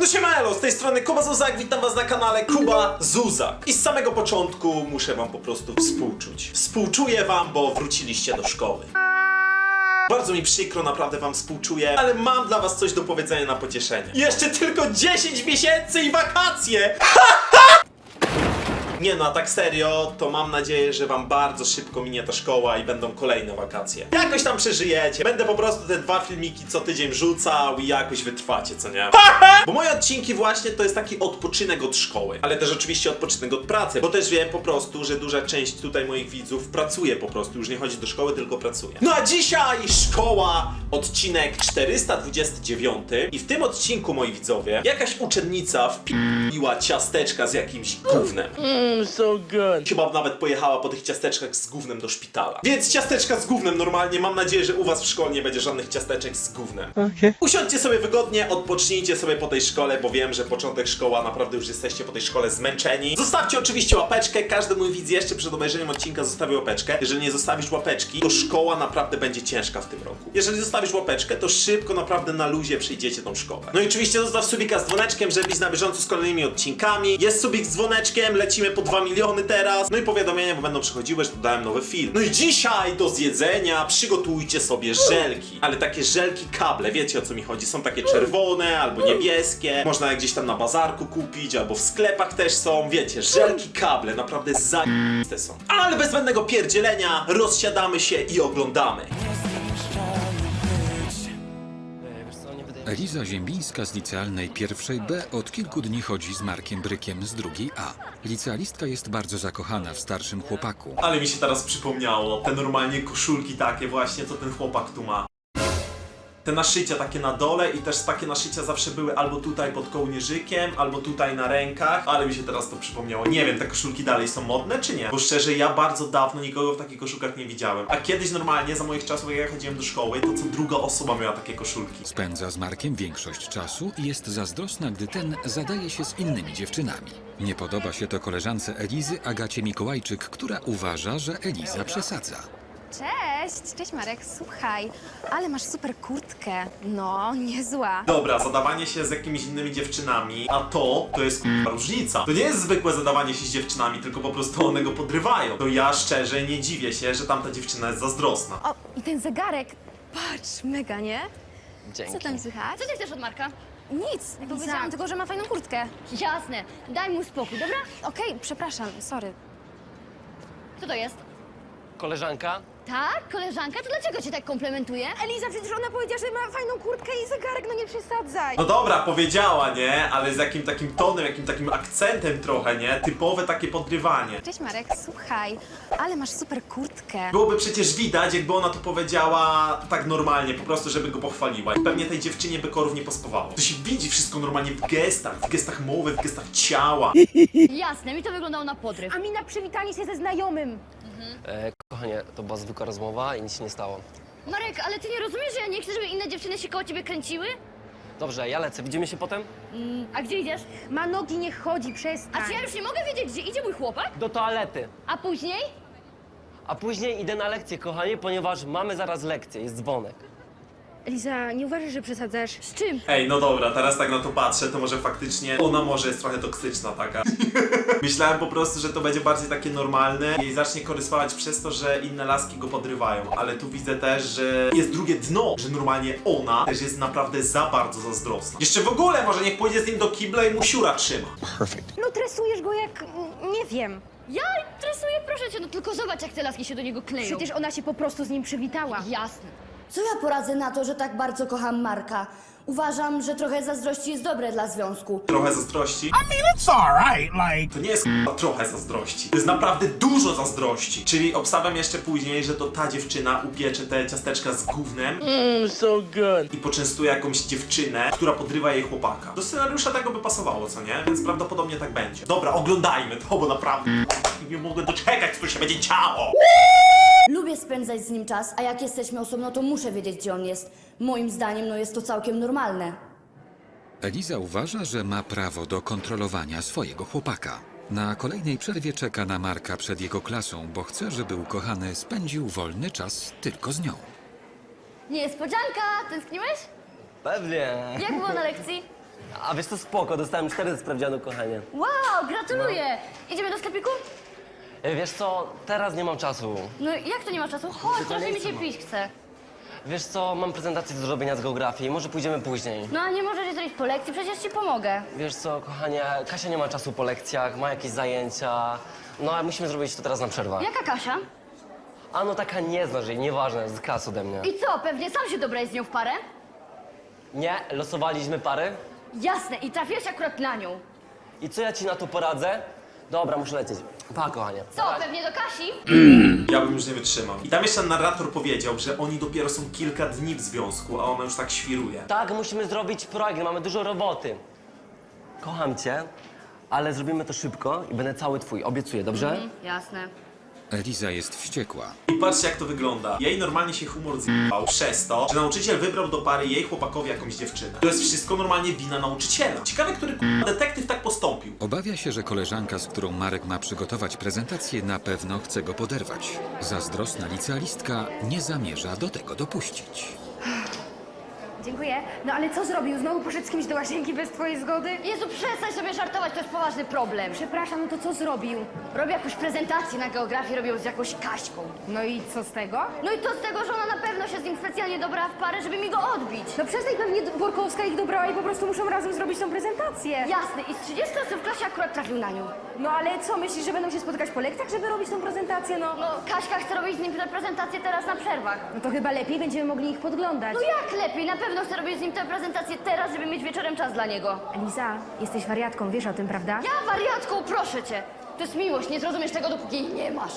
No siemano, z tej strony Kuba Zuzak, witam was na kanale Kuba Zuzak. I z samego początku muszę wam po prostu współczuć. Współczuję wam, bo wróciliście do szkoły. Bardzo mi przykro, naprawdę wam współczuję, ale mam dla was coś do powiedzenia na pocieszenie. Jeszcze tylko 10 miesięcy i wakacje! Nie no, a tak serio, to mam nadzieję, że wam bardzo szybko minie ta szkoła i będą kolejne wakacje. Jakoś tam przeżyjecie. Będę po prostu te dwa filmiki co tydzień rzucał i jakoś wytrwacie, co nie? Bo moje odcinki właśnie to jest taki odpoczynek od szkoły, ale też oczywiście odpoczynek od pracy, bo też wiem po prostu, że duża część tutaj moich widzów pracuje po prostu, już nie chodzi do szkoły, tylko pracuje. No a dzisiaj szkoła, odcinek 429 i w tym odcinku, moi widzowie, jakaś uczennica wpiła ciasteczka z jakimś gównem. Mmm, so good. Chyba nawet pojechała po tych ciasteczkach z gównem do szpitala. Więc ciasteczka z gównem normalnie. Mam nadzieję, że u was w szkole nie będzie żadnych ciasteczek z gównem. Okay. Usiądźcie sobie wygodnie, odpocznijcie sobie po tej szkole, bo wiem, że początek szkoła, naprawdę już jesteście po tej szkole zmęczeni. Zostawcie oczywiście łapeczkę, każdy mój widz jeszcze przed obejrzeniem odcinka zostawi łapeczkę. Jeżeli nie zostawisz łapeczki, to szkoła naprawdę będzie ciężka w tym roku. Jeżeli zostawisz łapeczkę, to szybko naprawdę na luzie przyjdziecie tą szkołę. No i oczywiście zostaw subika z dzwoneczkiem, żeby być na bieżąco z kolejnymi odcinkami. Jest subik z dzwoneczkiem, lecimy po 2 miliony teraz. No i powiadomienia, bo będą przychodziły, że dodałem nowy film. No i dzisiaj do zjedzenia przygotujcie sobie żelki. Ale takie żelki kable, wiecie o co mi chodzi? Są takie czerwone albo niebieskie. Można je gdzieś tam na bazarku kupić, albo w sklepach też są. Wiecie, żelki kable, naprawdę zajebiste są. Ale bez zbędnego pierdzielenia rozsiadamy się i oglądamy. Eliza Ziembińska z licealnej pierwszej B od kilku dni chodzi z Markiem Brykiem z drugiej A. Licealistka jest bardzo zakochana w starszym chłopaku. Ale mi się teraz przypomniało, te normalnie koszulki takie właśnie, co ten chłopak tu ma. Te naszycia takie na dole i też takie naszycia zawsze były albo tutaj pod kołnierzykiem, albo tutaj na rękach, ale mi się teraz to przypomniało. Nie wiem, te koszulki dalej są modne czy nie? Bo szczerze, ja bardzo dawno nikogo w takich koszulkach nie widziałem. A kiedyś normalnie, za moich czasów, jak ja chodziłem do szkoły, to co druga osoba miała takie koszulki. Spędza z Markiem większość czasu i jest zazdrosna, gdy ten zadaje się z innymi dziewczynami. Nie podoba się to koleżance Elizy Agacie Mikołajczyk, która uważa, że Eliza przesadza. Cześć, cześć Marek, słuchaj, ale masz super kurtkę. No, niezła. Dobra, zadawanie się z jakimiś innymi dziewczynami, a to, to jest k***a różnica. To nie jest zwykłe zadawanie się z dziewczynami, tylko po prostu one go podrywają. To ja szczerze nie dziwię się, że tamta dziewczyna jest zazdrosna. O, i ten zegarek, patrz, mega, nie? Dzięki. Co tam słychać? Co ty chcesz od Marka? Nic, powiedziałam tylko, że ma fajną kurtkę. Jasne, daj mu spokój, dobra? Okej, przepraszam, sorry. Kto to jest? Koleżanka? Tak, koleżanka? To dlaczego cię tak komplementuje? Eliza, przecież ona powiedziała, że ma fajną kurtkę i zegarek, no nie przesadzaj. No dobra, powiedziała, nie? Ale z jakim takim tonem, jakim takim akcentem trochę, nie? Typowe takie podrywanie. Cześć Marek, słuchaj, ale masz super kurtkę. Byłoby przecież widać, jakby ona to powiedziała tak normalnie, po prostu, żeby go pochwaliła. I pewnie tej dziewczynie by korów nie pospowało. To się widzi wszystko normalnie w gestach, w gestach mowy, w gestach ciała. Jasne, mi to wyglądało na podryw. A mi na przywitanie się ze znajomym. E, kochanie, to była zwykła rozmowa i nic się nie stało. Marek, ale ty nie rozumiesz, że ja nie chcę, żeby inne dziewczyny się koło ciebie kręciły? Dobrze, ja lecę. Widzimy się potem? Mm, a gdzie idziesz? Ma nogi, nie chodzi, przestań. A czy ja już nie mogę wiedzieć, gdzie idzie mój chłopak? Do toalety. A później? A później idę na lekcję, kochanie, ponieważ mamy zaraz lekcję. Jest dzwonek. Eliza, nie uważasz, że przesadzasz? Z czym? Ej, no dobra, teraz tak na to patrzę, to może faktycznie ona może jest trochę toksyczna taka. Myślałem po prostu, że to będzie bardziej takie normalne i zacznie korysować przez to, że inne laski go podrywają, ale tu widzę też, że jest drugie dno, że normalnie ona też jest naprawdę za bardzo zazdrosna. Jeszcze w ogóle może niech pójdzie z nim do kibla i mu siura trzyma. No tresujesz go jak, mm, nie wiem. Ja tresuję, proszę cię, no tylko zobacz, jak te laski się do niego kleją. Przecież ona się po prostu z nim przywitała. Jasne. Co ja poradzę na to, że tak bardzo kocham Marka? Uważam, że trochę zazdrości jest dobre dla związku. Trochę zazdrości. I mean, it's all right. Like, To nie jest k***a, trochę zazdrości. To jest naprawdę dużo zazdrości. Czyli obstawiam jeszcze później, że to ta dziewczyna upiecze te ciasteczka z gównem Mmm, so good. i poczęstuje jakąś dziewczynę, która podrywa jej chłopaka. Do scenariusza tego by pasowało, co nie? Więc prawdopodobnie tak będzie. Dobra, oglądajmy to, bo naprawdę nie mogę doczekać, co się będzie działo. Lubię spędzać z nim czas, a jak jesteśmy osobno, to muszę wiedzieć, gdzie on jest. Moim zdaniem, no jest to całkiem normalne. Eliza uważa, że ma prawo do kontrolowania swojego chłopaka. Na kolejnej przerwie czeka na Marka przed jego klasą, bo chce, żeby ukochany spędził wolny czas tylko z nią. Niespodzianka, tęskniłeś? Pewnie. Jak było na lekcji? A wiesz co, spoko, dostałem cztery z sprawdzianu, kochanie. Wow, gratuluję! Idziemy do sklepiku? E, Wiesz co, teraz nie mam czasu. No jak to nie ma czasu? Chodź, to trochę nie mi się pić chce. Wiesz co, mam prezentację do zrobienia z geografii, może pójdziemy później. No a nie możesz jej zrobić po lekcji, przecież ci pomogę. Wiesz co, kochanie, Kasia nie ma czasu po lekcjach, ma jakieś zajęcia. No a musimy zrobić to teraz na przerwę. Jaka Kasia? A no taka nie znasz jej, nieważne, z klas ode mnie. I co, pewnie sam się dobrałeś z nią w parę? Nie, losowaliśmy pary. Jasne, i trafiłeś akurat na nią. I co ja ci na to poradzę? Dobra, muszę lecieć. Pa, kochanie. Co, pewnie do Kasi? Ja bym już nie wytrzymał. I tam jeszcze narrator powiedział, że oni dopiero są kilka dni w związku, a ona już tak świruje. Tak, musimy zrobić projekt, mamy dużo roboty. Kocham cię, ale zrobimy to szybko i będę cały twój, obiecuję, dobrze? Jasne. Eliza jest wściekła. I patrzcie jak to wygląda. Jej normalnie się humor zjebał przez to, że nauczyciel wybrał do pary jej chłopakowi jakąś dziewczynę. To jest wszystko normalnie wina nauczyciela. Ciekawe, który k***a detektyw tak postąpił. Obawia się, że koleżanka, z którą Marek ma przygotować prezentację, na pewno chce go poderwać. Zazdrosna licealistka nie zamierza do tego dopuścić. Dziękuję. No ale co zrobił? Znowu poszedł z kimś do łazienki bez twojej zgody? Jezu, przestań sobie żartować, to jest poważny problem. Przepraszam, no to co zrobił? Robię jakąś prezentację na geografii, robią z jakąś Kaśką. No i co z tego? No i to z tego, że ona na pewno się z nim specjalnie dobrała w parę, żeby mi go odbić. No przestań, pewnie Borkowska ich dobrała i po prostu muszą razem zrobić tą prezentację. Jasne, i z 30 osób w klasie akurat trafił na nią. No ale co, myślisz, że będą się spotykać po lekcjach, żeby robić tą prezentację? No, No, Kaśka chce robić z nim tę prezentację teraz na przerwach. no to chyba lepiej będziemy mogli ich podglądać. No jak lepiej? Na pewno chcę robić z nim tę prezentację teraz, żeby mieć wieczorem czas dla niego. Eliza, jesteś wariatką, wiesz o tym, prawda? Ja, wariatką, proszę cię. To jest miłość, nie zrozumiesz tego, dopóki jej nie masz.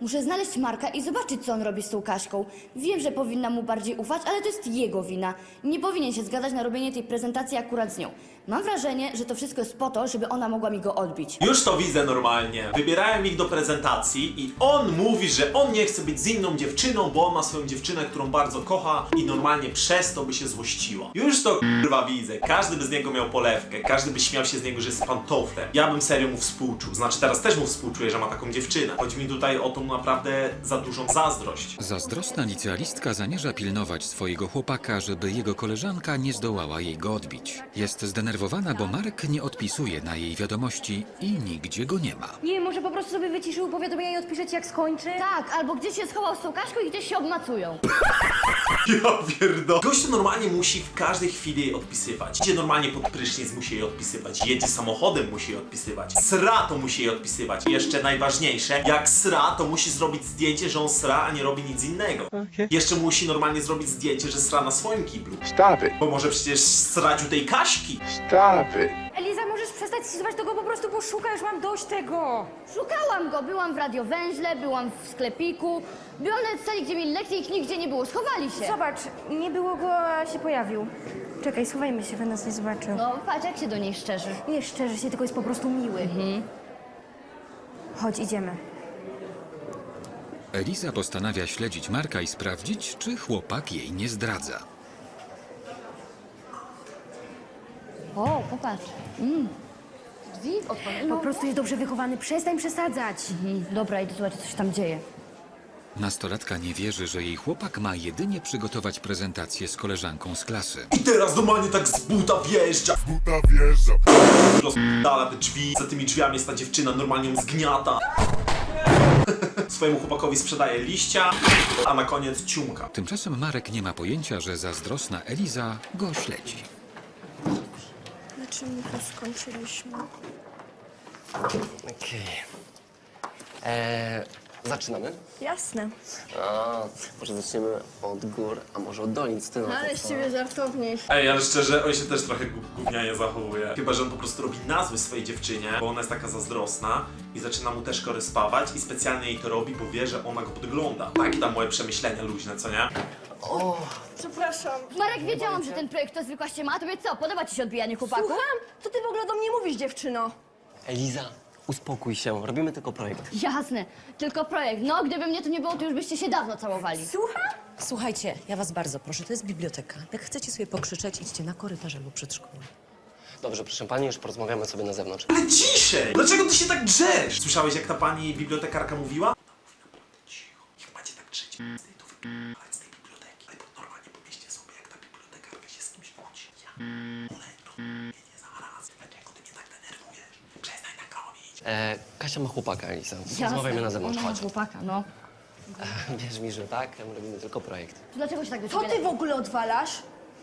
Muszę znaleźć Marka i zobaczyć, co on robi z tą Kaśką. Wiem, że powinna mu bardziej ufać, ale to jest jego wina. Nie powinien się zgadzać na robienie tej prezentacji akurat z nią. Mam wrażenie, że to wszystko jest po to, żeby ona mogła mi go odbić. Już to widzę normalnie. Wybierają ich do prezentacji i on mówi, że on nie chce być z inną dziewczyną, bo on ma swoją dziewczynę, którą bardzo kocha i normalnie przez to by się złościła. Już to kurwa widzę. Każdy by z niego miał polewkę, każdy by śmiał się z niego, że jest pantoflem. Ja bym serio mu współczuł. Znaczy teraz też mu współczuję, że ma taką dziewczynę. Chodzi mi tutaj o tą naprawdę za dużą zazdrość. Zazdrosna licealistka zamierza pilnować swojego chłopaka, żeby jego koleżanka nie zdołała jej go odbić. Jest zdenerwowana, bo Marek nie odpisuje na jej wiadomości i nigdzie go nie ma. Nie, może po prostu sobie wyciszył powiadomienia i odpisze ci, jak skończy? Tak, albo gdzieś się schował z tą Kaśką i gdzieś się obmacują. Ja pierdolę. Gościu normalnie musi w każdej chwili jej odpisywać. Idzie normalnie pod prysznic, musi jej odpisywać. Jedzie samochodem, musi jej odpisywać. Sra, to musi jej odpisywać. I jeszcze najważniejsze, jak sra, to musi zrobić zdjęcie, że on sra, a nie robi nic innego. Jeszcze musi normalnie zrobić zdjęcie, że sra na swoim kiblu. Stop it. Bo może przecież srać u tej Kaśki. Stop it. Eliza, możesz przestać ścisywać, to go po prostu poszukaj, już mam dość tego. Szukałam go, byłam w radiowęźle, byłam w sklepiku, byłam nawet w sali, gdzie mieli lekcje, ich nigdzie nie było, schowali się. Zobacz, nie było go, a się pojawił. Czekaj, schowajmy się, by nas nie zobaczył. No, patrz jak się do niej szczerzy. Nie szczerze się, tylko jest po prostu miły. Chodź, idziemy. Eliza postanawia śledzić Marka i sprawdzić, czy chłopak jej nie zdradza. O, popatrz. Mm. Drzwi. Po prostu jest dobrze wychowany, przestań przesadzać. Mhm, Dobra, idę zobaczyć, co się tam dzieje. Nastolatka nie wierzy, że jej chłopak ma jedynie przygotować prezentację z koleżanką z klasy. I teraz normalnie tak z buta wjeżdża. Buta wjeżdża. Rozdala te drzwi. Za tymi drzwiami jest ta dziewczyna, normalnie ją zgniata. Swojemu chłopakowi sprzedaje liścia, a na koniec ciumka. Tymczasem Marek nie ma pojęcia, że zazdrosna Eliza go śledzi. Na czym to skończyliśmy? Okej. Eee, zaczynamy? Jasne. A, może zaczniemy od gór, a może od dolin, ty na to Ale z co? ciebie żartowniej. Ej, ale szczerze, on się też trochę gó- gównianie zachowuje. Chyba, że on po prostu robi nazwy swojej dziewczynie, bo ona jest taka zazdrosna i zaczyna mu też koryspawać i specjalnie jej to robi, bo wie, że ona go podgląda. Takie tam moje przemyślenia luźne, co nie? Przepraszam. Marek, wiedziałam, że ten projekt to zwykła ściema, a tobie co, podoba ci się odbijanie chłopaków? Co ty w ogóle do mnie mówisz, dziewczyno? Eliza, uspokój się, robimy tylko projekt. Jasne, tylko projekt. No, gdyby mnie tu nie było, to już byście się dawno całowali. Słucham? Słuchajcie, ja was bardzo proszę, to jest biblioteka. Jak chcecie sobie pokrzyczeć, idźcie na korytarz albo przed szkołą. Dobrze, proszę pani, już porozmawiamy sobie na zewnątrz. Ale ciszej! Dlaczego ty się tak drzesz? Słyszałeś, jak ta pani bibliotekarka mówiła? Ona mówi naprawdę cicho. Jak macie tak drzeć, to z tej biblioteki. Ale normalnie pomyślcie sobie, jak ta bibliotekarka się z kimś kłóci. Ja. Ona E, Kasia ma chłopaka, Elisa. Rozmawiajmy na zewnątrz, Ona ma chodź. chłopaka, no. Wierz mi, że tak, my robimy tylko projekt. To dlaczego się tak do Co ciebie ty w ogóle odwalasz?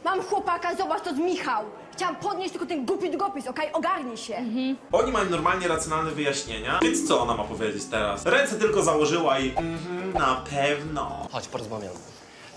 Mam chłopaka, zobacz, to z Michał. Chciałam podnieść tylko ten głupi długopis, okej? Ogarnij się. Oni mają normalnie racjonalne wyjaśnienia, więc co ona ma powiedzieć teraz? Ręce tylko założyła i mhm, na pewno. Chodź, porozmawiamy.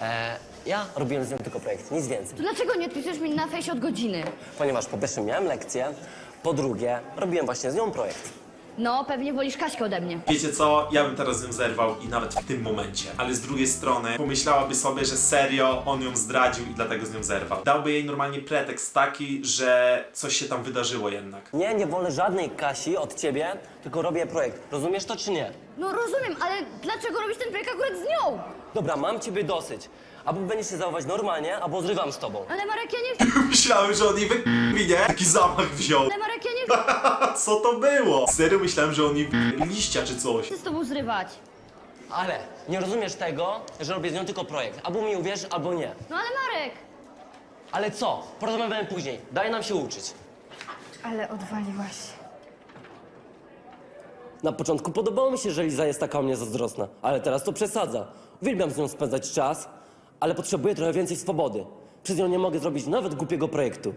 E, ja robiłem z nią tylko projekt, nic więcej. To dlaczego nie odpisujesz mi na fejsie od godziny? Ponieważ po pierwsze miałem lekcję, po drugie robiłem właśnie z nią projekt. No, pewnie wolisz Kaśkę ode mnie. Wiecie co? Ja bym teraz z nią zerwał i nawet w tym momencie. Ale z drugiej strony pomyślałaby sobie, że serio on ją zdradził i dlatego z nią zerwał. Dałby jej normalnie pretekst taki, że coś się tam wydarzyło jednak. Nie, nie wolę żadnej Kasi od ciebie, tylko robię projekt. Rozumiesz to czy nie? No rozumiem, ale dlaczego robisz ten projekt akurat z nią? Dobra, mam ciebie dosyć. Albo będziesz się zachować normalnie, albo zrywam z tobą. Ale Marek, ja nie... Myślałem, że on jej wy... nie? Taki zamach wziął. Ale Marek, ja nie Co to było? Serio myślałem, że on jej wy... liścia czy coś. chcę z tobą zrywać. Ale nie rozumiesz tego, że robię z nią tylko projekt. Albo mi uwierz, albo nie. No ale Marek! Ale co? Porozmawiamy później. Daj nam się uczyć. Ale odwaliłaś. Na początku podobało mi się, że Liza jest taka o mnie zazdrosna, ale teraz to przesadza. Uwielbiam z nią spędzać czas, ale potrzebuję trochę więcej swobody. Przez nią nie mogę zrobić nawet głupiego projektu.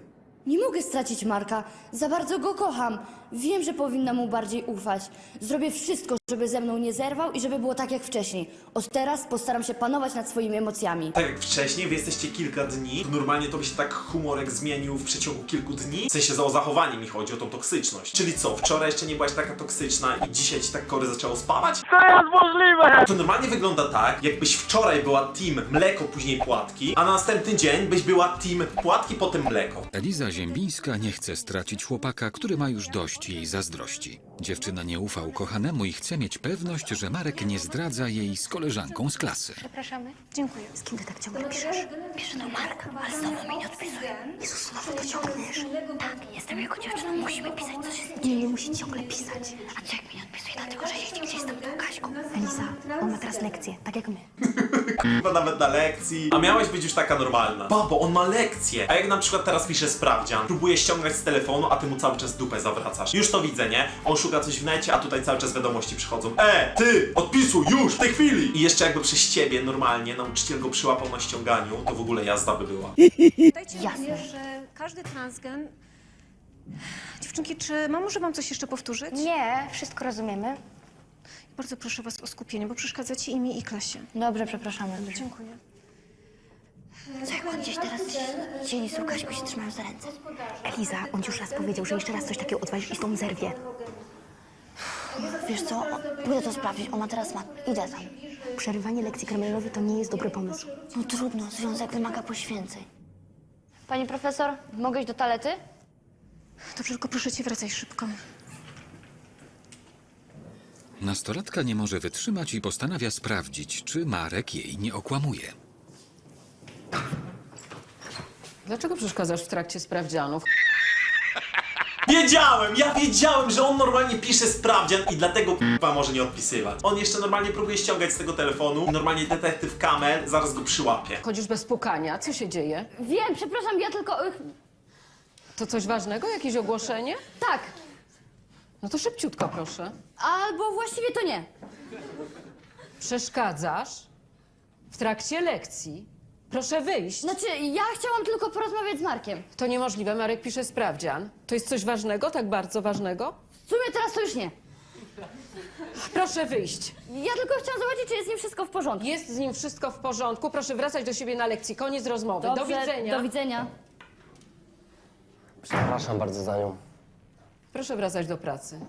Nie mogę stracić Marka. Za bardzo go kocham. Wiem, że powinna mu bardziej ufać. Zrobię wszystko, żeby ze mną nie zerwał i żeby było tak jak wcześniej. Od teraz postaram się panować nad swoimi emocjami. Tak jak wcześniej, wy jesteście kilka dni, to normalnie to by się tak humorek zmienił w przeciągu kilku dni. W sensie za o zachowanie mi chodzi, o tą toksyczność. Czyli co, wczoraj jeszcze nie byłaś taka toksyczna i dzisiaj ci tak kory zaczęło spawać? To jest możliwe! To normalnie wygląda tak, jakbyś wczoraj była team mleko, później płatki, a na następny dzień byś była team płatki, potem mleko. Eliza Ziembińska nie chce stracić chłopaka, który ma już dość jej zazdrości. Dziewczyna nie ufa ukochanemu i chce mieć pewność, że Marek nie zdradza jej z koleżanką z klasy. Przepraszamy. Dziękuję. Z kim ty tak ciągle piszesz? Piszę do Marka, ale znowu mi nie odpisuje. Jezus, znowu to ciągniesz. Tak, jestem jego dziewczyną, musimy pisać, co się dzieje. Nie, musi ciągle pisać. A co jak mi nie odpisuje? Dlatego, że jeździ gdzieś tam tą Kaśką. Elisa, on ma teraz lekcję, tak jak my. Chyba nawet na lekcji. A miałaś być już taka normalna. Babo, on ma lekcję. A jak na przykład teraz pisze sprawdzian, próbuje ściągać z telefonu, a ty mu cały czas dupę zawracasz. Już to widzę, nie? On szuka coś w necie, a tutaj cały czas wiadomości przychodzą. E, ty, odpisuj już, w tej chwili! I jeszcze jakby przez ciebie normalnie nauczyciel go przyłapał na ściąganiu, to w ogóle jazda by była. Dajcie Jasne. że każdy transgen... Dziewczynki, czy mam może wam coś jeszcze powtórzyć? Nie, wszystko rozumiemy. Bardzo proszę was o skupienie, bo przeszkadzacie i mi i klasie. Dobrze, przepraszamy. Dziękuję. Co jak on gdzieś teraz dzieli z Łukaszką się trzymają za ręce? Eliza, on ci już raz powiedział, że jeszcze raz coś takiego odwalisz i z tą zerwie. Wiesz co, pójdę to sprawdzić, ona teraz ma... Idę tam. Przerywanie lekcji kremelowi to nie jest dobry pomysł. No trudno, związek wymaga poświęceń. Pani profesor, mogę iść do toalety? Dobrze, tylko proszę cię, wracaj szybko. Nastolatka nie może wytrzymać i postanawia sprawdzić, czy Marek jej nie okłamuje. Dlaczego przeszkadzasz w trakcie sprawdzianów? Wiedziałem, ja wiedziałem, że on normalnie pisze sprawdzian i dlatego k***a może nie odpisywać. On jeszcze normalnie próbuje ściągać z tego telefonu i normalnie detektyw Kamel zaraz go przyłapie. Chodzisz bez pukania. Co się dzieje? Wiem, przepraszam, ja tylko... ych, To coś ważnego? Jakieś ogłoszenie? Tak, No to szybciutko, proszę. albo właściwie to nie. Przeszkadzasz w trakcie lekcji. Proszę wyjść. Znaczy, ja chciałam tylko porozmawiać z Markiem. To niemożliwe. Marek pisze sprawdzian. To jest coś ważnego? Tak bardzo ważnego? W sumie teraz to już nie. Proszę wyjść. Ja tylko chciałam zobaczyć, czy jest z nim wszystko w porządku. Jest z nim wszystko w porządku. Proszę wracać do siebie na lekcji. Koniec rozmowy. do Dobrze, widzenia. Do widzenia. Przepraszam bardzo za nią. Proszę wracać do pracy.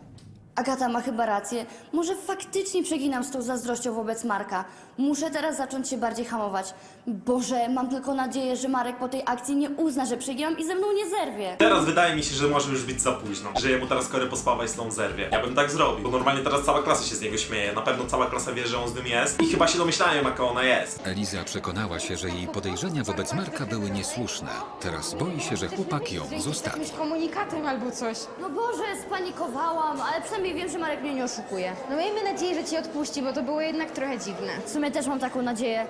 Agata ma chyba rację. Może faktycznie przeginam z tą zazdrością wobec Marka. Muszę teraz zacząć się bardziej hamować. Boże, mam tylko nadzieję, że Marek po tej akcji nie uzna, że przeginam i ze mną nie zerwie. Teraz wydaje mi się, że może już być za późno. Że jemu teraz kory pospawa i z tą zerwie. Ja bym tak zrobił, bo normalnie teraz cała klasa się z niego śmieje. Na pewno cała klasa wie, że on z nim jest i chyba się domyślają, jaka ona jest. Eliza przekonała się, że jej podejrzenia wobec Marka były niesłuszne. Teraz boi się, że chłopak ją zostawi. komunikatem albo coś. No Boże, spanikowałam, ale przynajmniej wiem, że Marek mnie nie oszukuje. No miejmy nadzieję, że ci odpuści, bo to było jednak trochę dziwne. W sumie też mam taką nadzieję.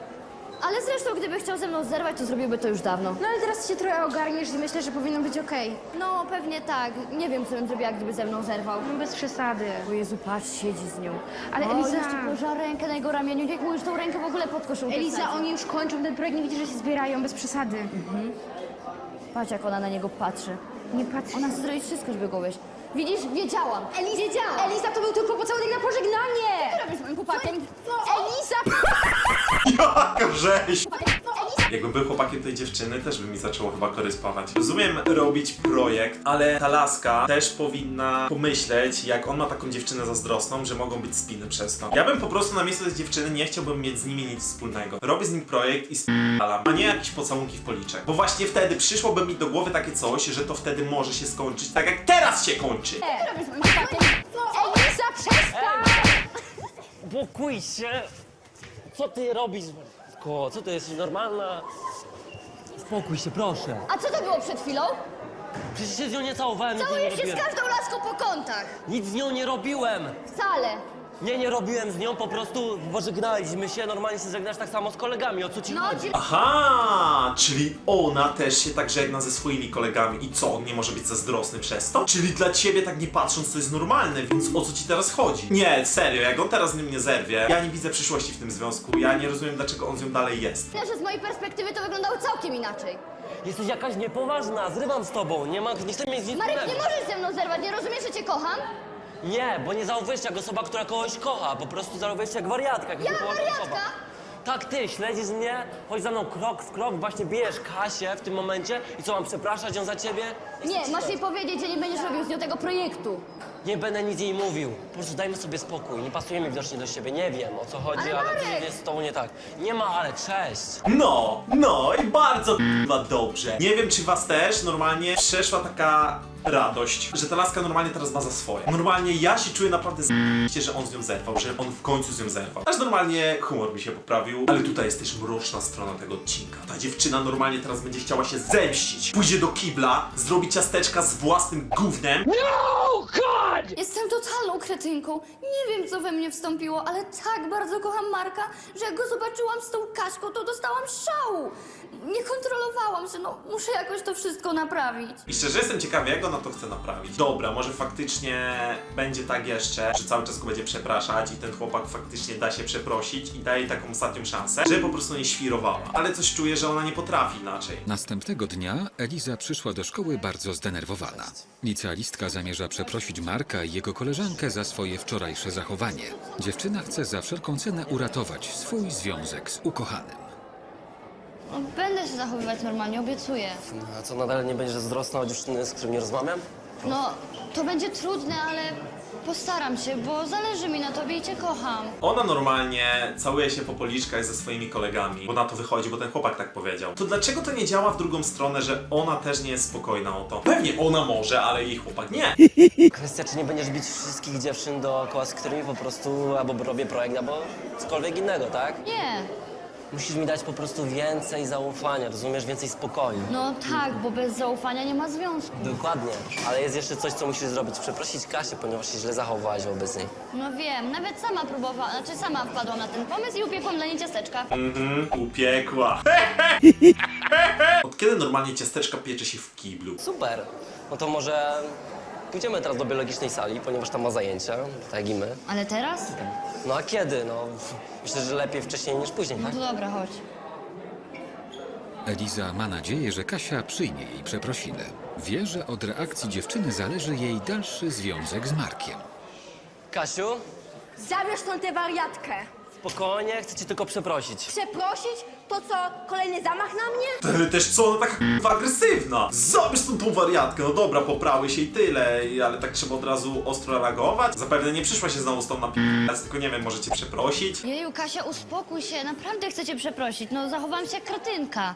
Ale zresztą, gdyby chciał ze mną zerwać, to zrobiłby to już dawno. No ale teraz się trochę ogarniesz i myślę, że powinno być okej. No, pewnie tak. Nie wiem, co bym zrobiła, gdyby ze mną zerwał. No bez przesady. O Jezu, patrz, siedzi z nią. Ale o, Eliza- jeszcze pożar rękę na jego ramieniu. Niech mu już tą rękę w ogóle pod koszulkę Eliza, wsadzi. oni już kończą ten projekt, nie widzisz, że się zbierają, bez przesady. Patrz, jak ona na niego patrzy. Nie patrz. Ona chce zrobić wszystko, żeby go wiesz. Widzisz? Wiedziałam. Eliza, Wiedziałam. Eliza, to był tylko pocałunek na pożegnanie! Co robisz z moim chłopakiem? Eliza! Jaka rzeź! Jakbym był chłopakiem tej dziewczyny, też by mi zaczęło chyba koryspować. Rozumiem robić projekt, ale ta laska też powinna pomyśleć, jak on ma taką dziewczynę zazdrosną, że mogą być spiny przez to. Ja bym po prostu na miejscu tej dziewczyny nie chciałbym mieć z nimi nic wspólnego. Robię z nim projekt i spalam, a nie jakieś pocałunki w policzek. Bo właśnie wtedy przyszłoby mi do głowy takie coś, że to wtedy może się skończyć tak jak teraz się kończy. Co robisz moim chłopakiem? Eliza, przestań! Pokój się! Co ty robisz? Ko, co to jest normalna? Spokój się, proszę. A co to było przed chwilą? Przecież się z nią nie całowałem, nic z nią nie Całujesz się z robiłem. każdą laską po kątach. Nic z nią nie robiłem! Wcale. Nie, nie robiłem z nią, po prostu pożegnaliśmy się, normalnie się żegnasz tak samo z kolegami, o co ci No, chodzi? Aha, czyli ona też się tak żegna ze swoimi kolegami i co, on nie może być zazdrosny przez to? Czyli dla ciebie tak nie patrząc to jest normalne, więc o co ci teraz chodzi? Nie, serio, jak on teraz z nim nie zerwie, ja nie widzę przyszłości w tym związku, ja nie rozumiem dlaczego on z nią dalej jest. że z mojej perspektywy to wyglądało całkiem inaczej. Jesteś jakaś niepoważna, zrywam z tobą, nie ma, nie chcę mieć z nic Marek, nie wspólnego. możesz ze mną zerwać, nie rozumiesz, że cię kocham? Nie, bo nie zachowujesz się jak osoba, która kogoś kocha, po prostu zachowujesz się jak wariatka, jak Ja niepoważna wariatka? osoba. Tak, ty śledzisz mnie, chodź za mną krok w krok, właśnie bijesz Kasię w tym momencie i co, mam przepraszać ją za ciebie? Nie, masz jej powiedzieć, że nie będziesz robił z nią tego projektu. Nie będę nic jej mówił. Po prostu dajmy sobie spokój. Nie pasujemy widocznie do siebie. Nie wiem o co chodzi, Ale ale, Marek! coś jest z tobą nie tak. Nie ma, ale cześć. No, no i bardzo chyba dobrze. Nie wiem czy was też normalnie przeszła taka radość, że ta laska normalnie teraz ma za swoje. Normalnie ja się czuję naprawdę z***cie, że on z nią zerwał, że on w końcu z nią zerwał. Aż normalnie humor mi się poprawił, ale tutaj jest też mroczna strona tego odcinka. Ta dziewczyna normalnie teraz będzie chciała się zemścić. Pójdzie do kibla, zrobi ciasteczka z własnym gównem Jestem totalną kretynką. Nie wiem, co we mnie wstąpiło, ale tak bardzo kocham Marka, że jak go zobaczyłam z tą Kaśką, to dostałam szału. Nie kontrolowałam się, no muszę jakoś to wszystko naprawić. I szczerze jestem ciekawy, jak ona to chce naprawić. Dobra, może faktycznie będzie tak jeszcze, że cały czas go będzie przepraszać i ten chłopak faktycznie da się przeprosić i daje taką ostatnią szansę, żeby po prostu nie świrowała. Ale coś czuję, że ona nie potrafi inaczej. Następnego dnia Eliza przyszła do szkoły bardzo zdenerwowana. Licealistka zamierza przeprosić Marka i jego koleżankę za swoje wczorajsze zachowanie. Dziewczyna chce za wszelką cenę uratować swój związek z ukochanym. No, będę się zachowywać normalnie, obiecuję. A co, nadal nie będziesz zazdrosna o dziewczyny, z którymi rozmawiam? No, to będzie trudne, ale postaram się, bo zależy mi na tobie i cię kocham. Ona normalnie całuje się po policzkach ze swoimi kolegami, bo na to wychodzi, bo ten chłopak tak powiedział. To dlaczego to nie działa w drugą stronę, że ona też nie jest spokojna o to? Pewnie ona może, ale jej chłopak nie. Kwestia, czy nie będziesz bić wszystkich dziewczyn dookoła, z którymi po prostu albo robię projekt, albo cokolwiek innego, tak? Nie, Musisz mi dać po prostu więcej zaufania, rozumiesz? Więcej spokoju. no tak, bo bez zaufania nie ma związku. Dokładnie, ale jest jeszcze coś, co musisz zrobić. Przeprosić Kasię, ponieważ się źle zachowałaś wobec niej. No wiem, nawet sama próbowałam, znaczy sama wpadłam na ten pomysł i upiekłam dla niej ciasteczka. Mhm, upiekła. Od kiedy normalnie ciasteczka piecze się w kiblu? Super. No to może pójdziemy teraz do biologicznej sali, ponieważ tam ma zajęcia, tak jak i my. Ale teraz? No a kiedy? No myślę, że lepiej wcześniej niż później, No tak? to dobra, chodź. Eliza ma nadzieję, że Kasia przyjmie jej przeprosiny. Wie, że od reakcji dziewczyny zależy jej dalszy związek z Markiem. Kasiu, Zabierz tą tę wariatkę. Spokojnie, chcę cię tylko przeprosić. Przeprosić? To co, kolejny zamach na mnie? Ale też co ona taka k***wa agresywna? Zabierz tą tą wariatkę, no dobra, poprały się i tyle, i- ale tak trzeba od razu ostro reagować. Zapewne nie przyszła się znowu z tą na tylko nie wiem, możecie przeprosić? Jeju, Kasia, uspokój się, naprawdę chcę cię przeprosić. No, zachowałam się jak kretynka.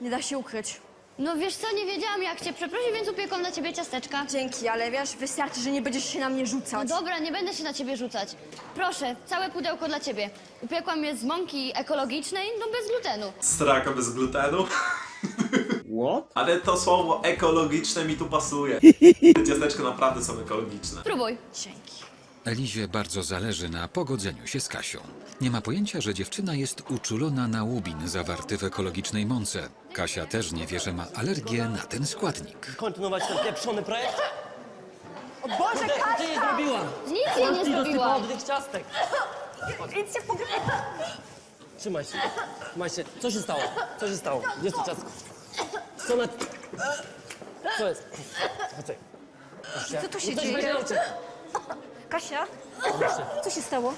Nie da się ukryć. No wiesz co, nie wiedziałam jak cię przeprosić, więc upiekłam dla ciebie ciasteczka. Dzięki, ale wiesz, wystarczy, że nie będziesz się na mnie No rzucać. dobra, nie będę się na ciebie rzucać. Proszę, całe pudełko dla ciebie. Upiekłam je z mąki ekologicznej, no bez glutenu. Straka bez glutenu? What? Ale to słowo ekologiczne mi tu pasuje. Te ciasteczka naprawdę są ekologiczne. Spróbuj. Dzięki. Elizie bardzo zależy na pogodzeniu się z Kasią. Nie ma pojęcia, że dziewczyna jest uczulona na łubin zawarty w ekologicznej mące. Kasia też nie wie, że ma alergię na ten składnik. Kontynuować ten pieprzony projekt? O Boże, Kurde, co jej zrobiłam? Nic jej nie zrobiła. od tych ciastek. Idźcie w pogrzeb. Trzymaj się. Trzymaj się. Co się stało? Co się stało? Gdzie jest to ciastko? Co na... Co jest? Chodź. Co tu się dzieje? Kasia? Co się stało?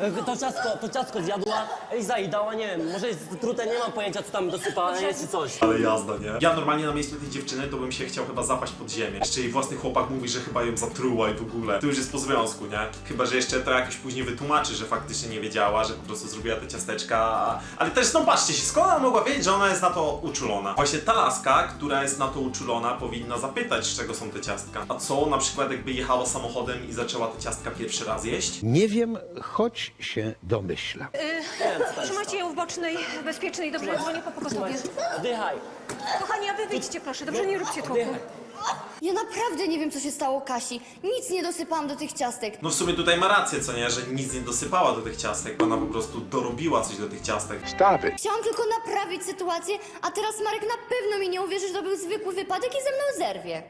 E, To ciastko, to ciastko zjadła Eliza i dała, nie wiem, może jest trute, nie mam pojęcia co tam dosypała, ale jest czy coś. Ale jazda, nie? Ja normalnie na miejscu tej dziewczyny to bym się chciał chyba zapaść pod ziemię. Jeszcze jej własny chłopak mówi, że chyba ją zatruła i w ogóle. To już jest po związku, nie? Chyba, że jeszcze to jakoś później wytłumaczy, że faktycznie nie wiedziała, że po prostu zrobiła te ciasteczka. a- Ale też, no patrzcie się, skąd ona mogła wiedzieć, że ona jest na to uczulona? Właśnie ta laska, która jest na to uczulona, powinna zapytać, z czego są te ciastka. A co na przykład jakby jechała samochodem i zaczęła te ciastka pierwszy raz jeść? Nie wiem, choć się domyślam. Trzymajcie ją w bocznej, bezpiecznej, dobrze, ja dzwonię po pogotowie. Oddychaj. Kochani, a wy wyjdźcie proszę, dobrze, nie róbcie tłumu. Oddychaj. Ja naprawdę nie wiem, co się stało Kasi. Nic nie dosypałam do tych ciastek. No w sumie tutaj ma rację, co nie? Że nic nie dosypała do tych ciastek. Ona po prostu dorobiła coś do tych ciastek. Stop it. Chciałam tylko naprawić sytuację, a teraz Marek na pewno mi nie uwierzy, że to był zwykły wypadek i ze mną zerwie.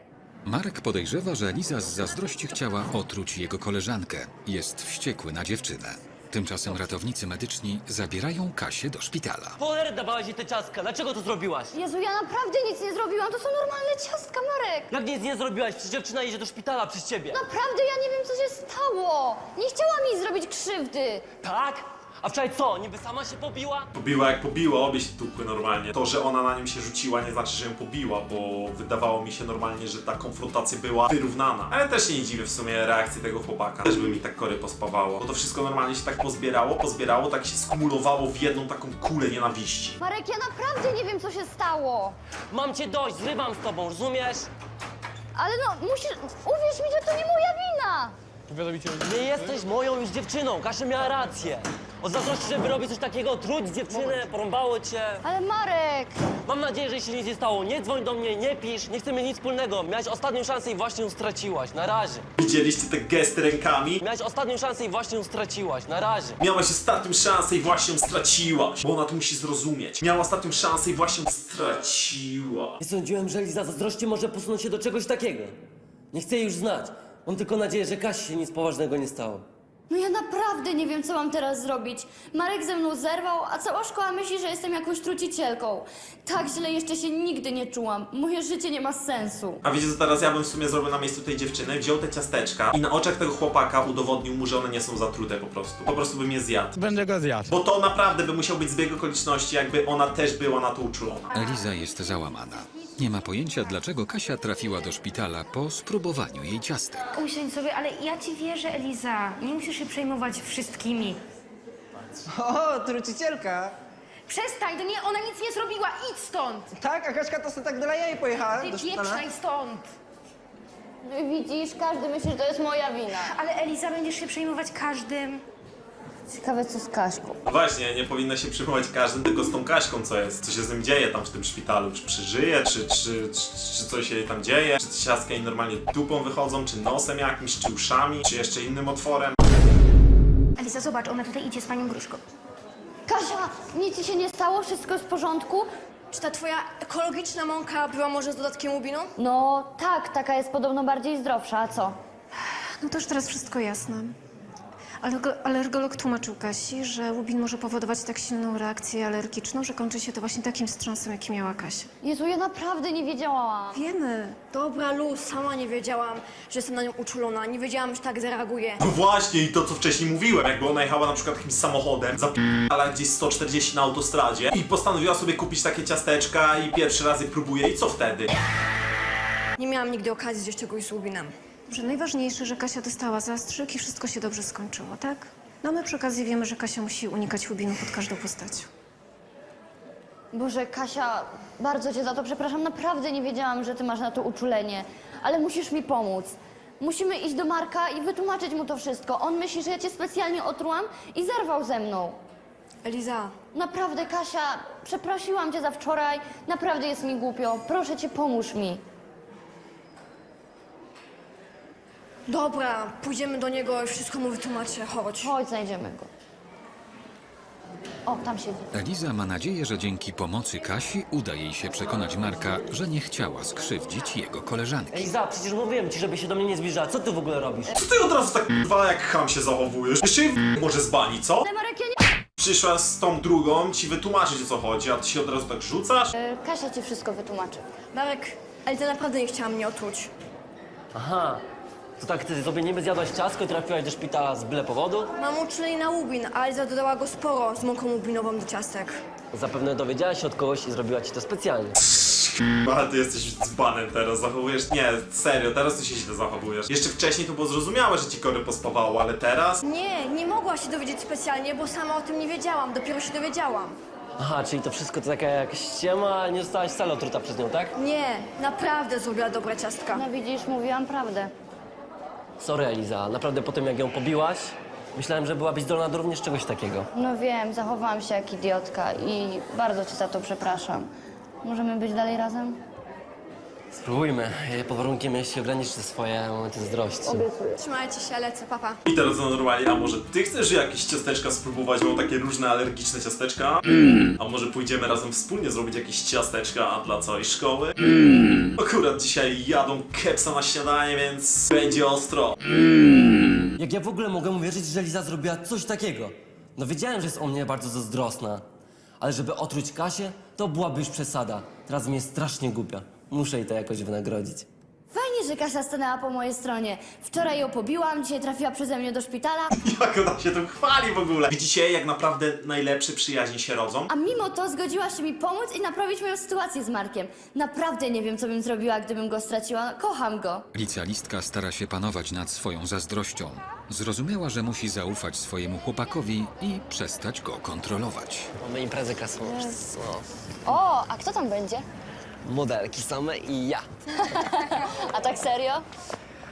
Marek podejrzewa, że Eliza z zazdrości chciała otruć jego koleżankę. Jest wściekły na dziewczynę. Tymczasem ratownicy medyczni zabierają Kasię do szpitala. Cholerę dawałaś jej te ciastka, dlaczego to zrobiłaś? Jezu, ja naprawdę nic nie zrobiłam. To są normalne ciastka, Marek. Jak nic nie zrobiłaś? Przecież dziewczyna idzie do szpitala przez ciebie. Naprawdę ja nie wiem, co się stało. Nie chciałam jej zrobić krzywdy. Tak? A wczoraj co, niby sama się pobiła? Pobiła jak pobiła, obie się tupły normalnie. To, że ona na nim się rzuciła, nie znaczy, że ją pobiła, bo wydawało mi się normalnie, że ta konfrontacja była wyrównana. Ale też się nie dziwię w sumie reakcji tego chłopaka. Też by mi tak kory pospawało. Bo to wszystko normalnie się tak pozbierało, pozbierało, tak się skumulowało w jedną taką kulę nienawiści. Marek, ja naprawdę nie wiem, co się stało. Mam cię dość, zrywam z tobą, rozumiesz? Ale no, musisz... Uwierz mi, że to nie moja wina. Nie jesteś moją już dziewczyną, Kasia miała rację. Od zazdrości, żeby robić coś takiego, truć dziewczynę, porąbało cię. Ale Marek... Mam nadzieję, że się nic nie stało. Nie dzwoń do mnie, nie pisz, nie chcemy nic wspólnego. Miałeś ostatnią szansę i właśnie ją straciłaś. Na razie. Widzieliście te gesty rękami? Miałeś ostatnią szansę i właśnie ją straciłaś. Na razie. Miałaś ostatnią szansę i właśnie ją straciłaś. Bo ona to musi zrozumieć. Miała ostatnią szansę i właśnie ją straciła. Nie sądziłem, że Liza zazdrości może posunąć się do czegoś takiego. Nie chcę jej już znać. Mam tylko nadzieję, że Kasi się nic poważnego nie stało. No ja naprawdę nie wiem, co mam teraz zrobić. Marek ze mną zerwał, a cała szkoła myśli, że jestem jakąś trucicielką. Tak źle jeszcze się nigdy nie czułam. Moje życie nie ma sensu. A wiecie co teraz ja bym w sumie zrobił na miejscu tej dziewczyny? Wziął te ciasteczka i na oczach tego chłopaka udowodnił mu, że one nie są zatrute po prostu. Po prostu bym je zjadł. Będę go zjadł. Bo to naprawdę by musiał być zbieg okoliczności, jakby ona też była na to uczulona. Eliza jest załamana. Nie ma pojęcia, dlaczego Kasia trafiła do szpitala po spróbowaniu jej ciastek. Usiądź sobie, ale ja ci wierzę, Eliza. Nie musisz się przejmować wszystkimi. O, trucicielka. Przestań, to nie, ona nic nie zrobiła, idź stąd! Tak, a Kaśka to sobie tak dla jej pojechała Ty do szpitala. pieprzaj stąd! Widzisz, każdy myśli, że to jest moja wina. Ale Eliza, będziesz się przejmować każdym. Ciekawe, co z Kaśką. No właśnie, nie powinna się przyjmować każdym, tylko z tą Kaśką, co jest. Co się z nim dzieje tam w tym szpitalu. Czy przeżyje, czy, czy, czy, czy coś się jej tam dzieje. Czy te ciastka jej normalnie dupą wychodzą, czy nosem jakimś, czy uszami, czy jeszcze innym otworem. Eliza, zobacz, ona tutaj idzie z panią Gruszką. Kasia, nic ci się nie stało? Wszystko jest w porządku? Czy ta twoja ekologiczna mąka była może z dodatkiem łubinu? No tak, taka jest podobno bardziej zdrowsza, a co? No to już teraz wszystko jasne. Alergo- Alergolog tłumaczył Kasi, że łubin może powodować tak silną reakcję alergiczną, że kończy się to właśnie takim wstrząsem, jaki miała Kasia. Jezu, ja naprawdę nie wiedziałam. Wiemy. Dobra, Lu, sama nie wiedziałam, że jestem na nią uczulona. Nie wiedziałam, że tak zareaguje. No właśnie, i to co wcześniej mówiłem, jakby ona jechała na przykład jakimś samochodem, zapala gdzieś 140 na autostradzie i postanowiła sobie kupić takie ciasteczka i pierwszy raz je próbuje i co wtedy? Nie miałam nigdy okazji zjeść czegoś z łubinem. Że najważniejsze, że Kasia dostała zastrzyk i wszystko się dobrze skończyło, tak? No my przy okazji wiemy, że Kasia musi unikać łubinu pod każdą postacią. Boże, Kasia, bardzo cię za to przepraszam. Naprawdę nie wiedziałam, że ty masz na to uczulenie. Ale musisz mi pomóc. Musimy iść do Marka i wytłumaczyć mu to wszystko. On myśli, że ja cię specjalnie otrułam i zerwał ze mną. Eliza, Naprawdę, Kasia, przeprosiłam cię za wczoraj. Naprawdę jest mi głupio. Proszę cię, pomóż mi. Dobra, pójdziemy do niego i wszystko mu wytłumaczę. Chodź. Chodź, znajdziemy go. O, tam siedzi. Eliza ma nadzieję, że dzięki pomocy Kasi uda jej się przekonać Marka, że nie chciała skrzywdzić jego koleżanki. Eliza, przecież mówiłem ci, żeby się do mnie nie zbliżała. Co ty w ogóle robisz? Co ty od razu tak dwa jak ham się zachowujesz? Jeszcze jej w- może z bani, co? Ale Marek, ja nie... Przyszła z tą drugą ci wytłumaczyć o co chodzi, a ty się od razu tak rzucasz? E, Kasia ci wszystko wytłumaczy. Marek, ale ty naprawdę nie chciała mnie otruć. Aha. To tak, ty sobie niby zjadłaś ciastko i trafiłaś do szpitala z byle powodu? Mam uczulenie na łubin, a Elza dodała go sporo z mąką łubinową do ciastek. Zapewne dowiedziałaś się od kogoś i zrobiła ci to specjalnie. Ale ty jesteś dzbanem teraz, zachowujesz... Nie, serio, teraz ty się źle zachowujesz. Jeszcze wcześniej to było zrozumiałe, że ci kory pospawało, ale teraz... Nie, nie mogła się dowiedzieć specjalnie, bo sama o tym nie wiedziałam. Dopiero się dowiedziałam. Aha, czyli to wszystko to taka jakaś ściema, a nie zostałaś wcale otruta przez nią, tak? Nie, naprawdę zrobiła dobre ciastka. No widzisz, mówiłam prawdę. Sorry, Eliza, naprawdę po tym jak ją pobiłaś, myślałem, że byłabyś zdolna do również czegoś takiego. No wiem, zachowałam się jak idiotka i bardzo cię za to przepraszam. Możemy być dalej razem? Spróbujmy, pod warunkiem, jeśli ograniczysz te swoje momenty zazdrości. Trzymajcie się, lecę, papa. I teraz no normalnie, a może ty chcesz jakieś ciasteczka spróbować? Mam takie różne alergiczne ciasteczka. A może pójdziemy razem wspólnie zrobić jakieś ciasteczka dla całej szkoły? Akurat dzisiaj jadą kepsa na śniadanie, więc będzie ostro. Jak ja w ogóle mogę uwierzyć, że Liza zrobiła coś takiego? No wiedziałem, że jest o mnie bardzo zazdrosna. Ale żeby otruć Kasię, to byłaby już przesada. Teraz mnie jest strasznie głupia. Muszę jej to jakoś wynagrodzić. Fajnie, że Kasia stanęła po mojej stronie. Wczoraj ją pobiłam, dzisiaj trafiła przeze mnie do szpitala, Jak ona się tu chwali w ogóle. Widzicie, jak naprawdę najlepsze przyjaźnie się rodzą? a mimo to zgodziła się mi pomóc i naprawić moją sytuację z Markiem. Naprawdę nie wiem, co bym zrobiła, gdybym go straciła. Kocham go. Licealistka stara się panować nad swoją zazdrością. Zrozumiała, że musi zaufać swojemu chłopakowi i przestać go kontrolować. Mamy imprezę klasową. No. O, a kto tam będzie? Modelki same i ja. A tak serio?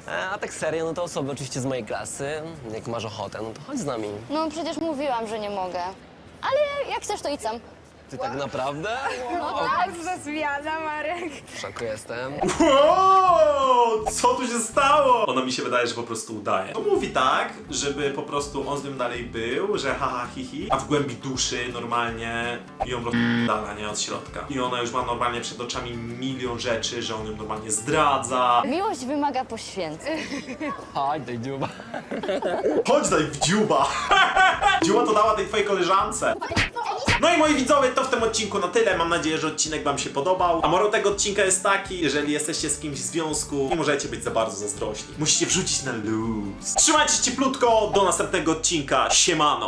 E, A tak serio, no to osoby oczywiście z mojej klasy. Jak masz ochotę, no to chodź z nami. No przecież mówiłam, że nie mogę. Ale jak chcesz, to idź sam. Ty tak naprawdę? No tak. Zazwiada, Marek. W szoku jestem. Wow, co tu się stało? Ona mi się wydaje, że po prostu udaje. To mówi tak, żeby po prostu on z nim dalej był, że haha hi, hi a w głębi duszy normalnie ją rozdala, nie od środka. I ona już ma normalnie przed oczami milion rzeczy, że on ją normalnie zdradza. Miłość wymaga poświęceń. Chodź, daj dziuba. Chodź daj w dziuba! dziuba to dała tej twojej koleżance. No i moi widzowie, to w tym odcinku na tyle. Mam nadzieję, że odcinek wam się podobał. A morał tego odcinka jest taki, jeżeli jesteście z kimś w związku, nie możecie być za bardzo zazdrośni. Musicie wrzucić na luz. Trzymajcie się cieplutko, do następnego odcinka. Siemano!